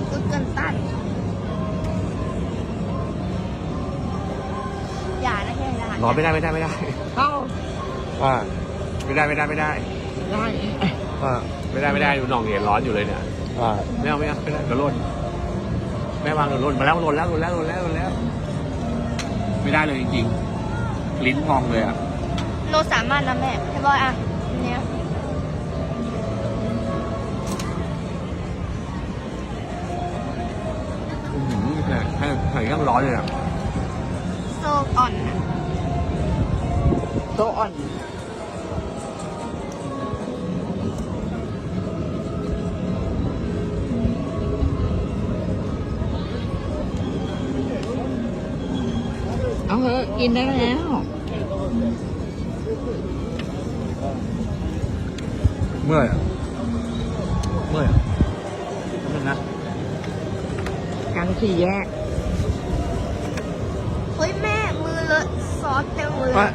กกุดกันตั้นอย่านะแค่ร้านรอไม่ได้ไม่ได้ไม่ได้เข้าอ่าไม่ได้ไม่ได้ไม่ได้ได้อ่าไม่ได้ไม่ได้อยู่หนองเหรียญร้อนอยู่เลยเนี่ยอ่าไม่เอาไม่เอาไม่ได้เดี๋ยวร่นแม่วางเดี๋ยวร่นมาแล้วร่นแล้วร่นแล้วร่นแล้วร่นแล้ว ไม่ได้เลยจริงๆลิ้นพองเลยอะโนสามารถนะแม่ให้บอยอะเนี่ย ให้ให้ยังร้อนเลยอะโซอ่อนอะโตอ่อนเอาเถอะกินได้แล้วเมื่อยอะเมื่อยอะนั่นนะกลางสี่แยก เฮ้ย